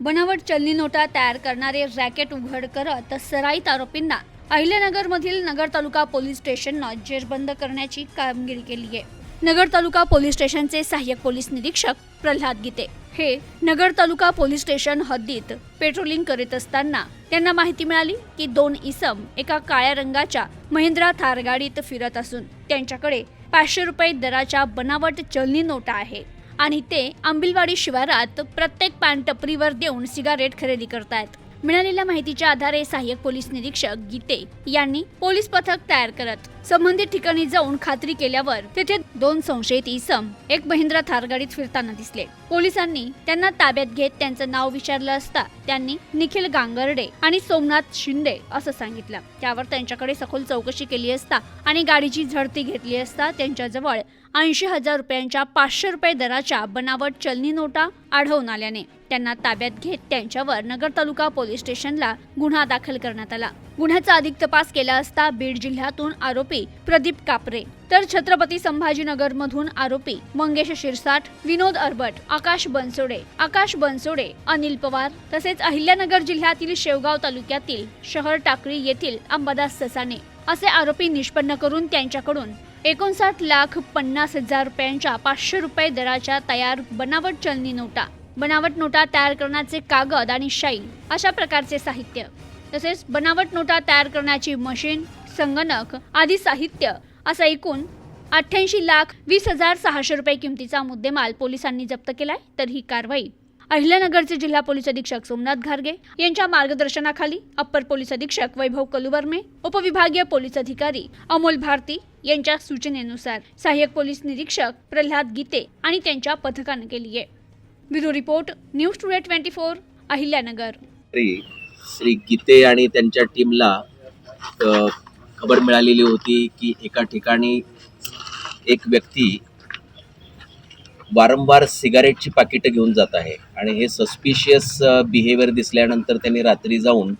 बनावट चलनी नोटा तयार करणारे रॅकेट उघड करत सराईत आरोपींना अहिल्यानगरमधील नगर तालुका पोलीस स्टेशननं जेरबंद करण्याची कामगिरी केली आहे. नगर तालुका पोलीस स्टेशनचे सहाय्यक पोलीस निरीक्षक प्रल्हाद गीते. हे नगर तालुका पोलीस स्टेशन हद्दीत पेट्रोलिंग करीत असताना त्यांना माहिती मिळाली की दोन इसम एका काळ्या रंगाच्या महिंद्रा थार गाडीत फिरत असून त्यांच्याकडे पाचशे रुपये दराच्या बनावट चलनी नोटा आहे. आणि ते आंबिलवाडी शिवारात प्रत्येक पानटपरीवर देऊन सिगारेट खरेदी करतायत. मिळालेल्या माहितीच्या आधारे सहाय्यक पोलीस निरीक्षक गीते यांनी पोलीस पथक तयार करत संबंधित ठिकाणी जाऊन खात्री केल्यावर तेथे दोन संशयित इसम एक महिंद्रा थार गाडीत फिरताना दिसले. पोलिसांनी त्यांना ताब्यात घेत त्यांचं नाव विचारलं असता त्यांनी निखिल गांगर्डे आणि सोमनाथ शिंदे असं सांगितलं. त्यावर त्यांच्याकडे सखोल चौकशी केली असता आणि गाडीची झडती घेतली असता त्यांच्याजवळ ऐंशी हजार रुपयांच्या पाचशे रुपये दराच्या बनावट चलनी नोटा आढळून आल्याने त्यांना ताब्यात घेत त्यांच्यावर नगर तालुका पोलीस स्टेशनला गुन्हा दाखल करण्यात आला. गुन्ह्याचा अधिक तपास केला असता बीड जिल्ह्यातून आरोपी प्रदीप कापरे तर छत्रपती संभाजीनगर मधून आरोपी मंगेश शिरसाट विनोद अरबट आकाश बनसोडे आकाश बनसोडे अनिल पवार तसेच अहिल्यानगर जिल्ह्यातील शेवगाव तालुक्यातील शहर टाकळी येथील अंबादास ससाने असे आरोपी निष्पन्न करून त्यांच्याकडून एकोणसाठ लाख पन्नास हजार रुपयांच्या पाचशे रुपये दराच्या तयार बनावट चलनी नोटा. बनावट नोटा तयार करण्याचे कागद आणि शाई अशा प्रकारचे साहित्य. तसेच बनावट नोटा तयार करण्याची मशीन संगणक आदी साहित्य असं एकूण अठ्ठ्याऐंशी लाख वीस हजार सहाशे रुपये किमतीचा मुद्देमाल पोलिसांनी जप्त केलाय तर ही कारवाई अहिल्यानगरचे जिल्हा पोलीस अधीक्षक सोमनाथ घारगे यांच्या मार्गदर्शनाखाली अप्पर पोलीस अधीक्षक वैभव कलुवर्मे उपविभागीय पोलीस अधिकारी अमोल भारती यांच्या सूचनेनुसार सहाय्यक पोलीस निरीक्षक प्रल्हाद गीते आणि त्यांच्या पथकानं केली आहे. Bureau report news today twenty four Ahilyanagar. Shri Gite आणि त्यांच्या टीमला खबर मिळालेली होती की एका ठिकाणी एक व्यक्ती वारंवार सिगारेटची पाकिटं घेऊन जात आहे. आणि हे सस्पिशियस बिहेवियर दिसल्यानंतर त्यांनी रात्री जाऊन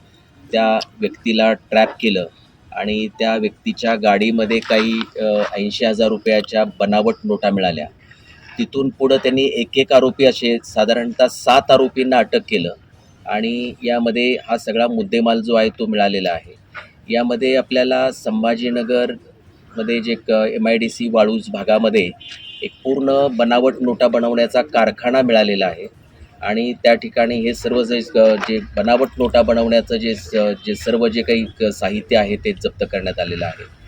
त्या व्यक्तीला ट्रॅप केलं. आणि त्या व्यक्तीच्या गाडीमध्ये काही ऐंशी हजार रुपयाच्या बनावट नोटा मिळाल्या. तिथून पुढं त्यांनी एक एक आरोपी असे साधारणतः सात आरोपींना अटक केलं. आणि यामध्ये हा सगळा मुद्देमाल जो आहे तो मिळालेला आहे. यामध्ये आपल्याला संभाजीनगरमध्ये जे क M I D C Waluj भागामध्ये एक पूर्ण बनावट नोटा बनवण्याचा कारखाना मिळालेला आहे. आणि त्या ठिकाणी हे सर्व जे जे बनावट नोटा बनवण्याचं जे स- जे सर्व जे काही क- साहित्य आहे ते जप्त करण्यात आलेलं आहे.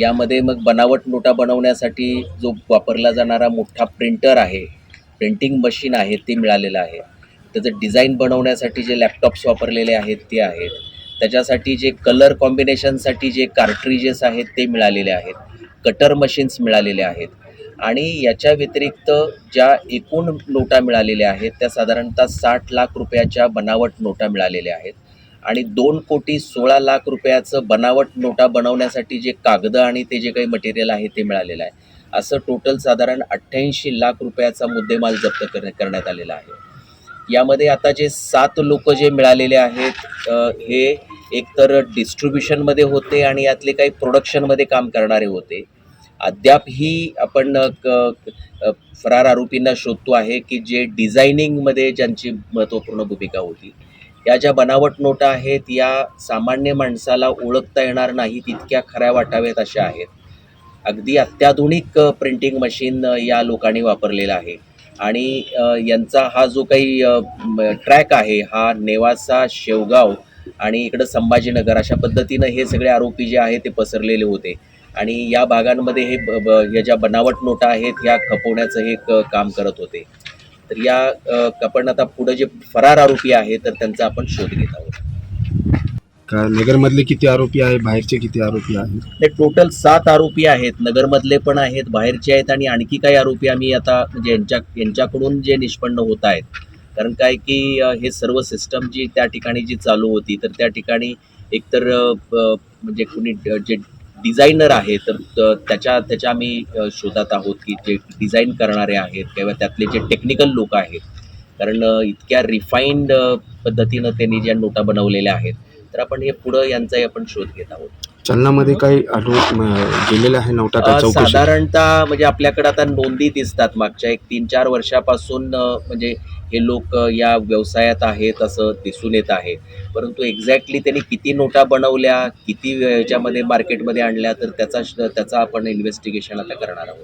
यामध्ये मग बनावट नोटा बनवण्यासाठी जो वापरला जाणारा मोठा प्रिंटर आहे प्रिंटिंग मशीन आहे ते मिळालेलं आहे. त्याचं डिझाईन बनवण्यासाठी जे लॅपटॉप्स वापरलेले आहेत ते आहेत. त्याच्यासाठी जे कलर कॉम्बिनेशनसाठी जे कार्ट्रीजेस आहेत ते मिळालेले आहेत. कटर मशीन्स मिळालेले आहेत. आणि याच्या व्यतिरिक्त ज्या एकूण नोटा मिळालेल्या आहेत त्या साधारणतः साठ लाख रुपयाच्या बनावट नोटा मिळालेल्या आहेत. आणि दोन कोटी सोळा लाख रुपयाचं बनावट नोटा बनवण्यासाठी जे कागदं आणि ते जे काही मटेरियल आहे ते मिळालेलं आहे. असं टोटल साधारण अठ्ठ्याऐंशी लाख रुपयाचा मुद्देमाल जप्त कर करण्यात आलेला आहे. यामध्ये आता जे सात लोक जे मिळालेले आहेत हे एकतर डिस्ट्रीब्युशनमध्ये होते आणि यातले काही प्रोडक्शनमध्ये काम करणारे होते. अद्यापही आपण क- फरार आरोपींना शोधतो आहे की जे डिझायनिंगमध्ये ज्यांची महत्त्वपूर्ण भूमिका होती. या ज्या बनावट नोटा आहेत या सामान्य माणसाला ओळखता येणार नाही तितक्या खऱ्या वाटाव्यात अशा आहेत. अगदी अत्याधुनिक प्रिंटिंग मशीन या लोकांनी वापरलेलं आहे. आणि यांचा हा जो काही ट्रॅक आहे हा नेवासा शेवगाव आणि इकडं संभाजीनगर अशा पद्धतीनं हे सगळे आरोपी जे आहे ते पसरलेले होते. आणि या भागांमध्ये हे या ज्या बनावट नोटा आहेत ह्या खपवण्याचं हे काम करत होते. तर या अ, आपण आता पुढे जे फरार आरोपी आहे तर त्यांचा आपण शोध घेत आहोत. का नगरमधले किती आरोपी आहे बाहेरचे किती आरोपी आहेत? ते टोटल सात आरोपी आहेत. नगरमधले पण आहेत बाहेरचे आहेत आणि आणखी काही आरोपी आम्ही आता म्हणजे यांच्या यांच्याकडून जे निष्पन्न होत आहेत. कारण काय की हे सर्व सिस्टम जी त्या ठिकाणी जी चालू होती तर त्या ठिकाणी एकतर म्हणजे कुणी जे डिझायनर आहे तर त्याच्या त्याच्या आम्ही शोधात आहोत की जे डिझाईन करणारे आहेत किंवा त्यातले जे टेक्निकल लोक आहेत. कारण इतक्या रिफाईंड पद्धतीनं त्यांनी ज्या नोटा बनवलेल्या आहेत तर आपण हे पुढं यांचाही आपण शोध घेत आहोत. चलनामध्ये काही आढळून गेलेलं आहे का चौकशी. साधारणतः म्हणजे आपल्याकडे आता नोंदी दिसतात मागच्या एक तीन चार वर्षापासून म्हणजे हे लोक या व्यवसायात आहेत असं दिसून येत आहे. परंतु एक्झॅक्टली त्यांनी किती नोटा बनवल्या किती याच्यामध्ये मार्केटमध्ये आणल्या तर त्याचा त्याचा आपण इन्व्हेस्टिगेशन आता करणार आहोत.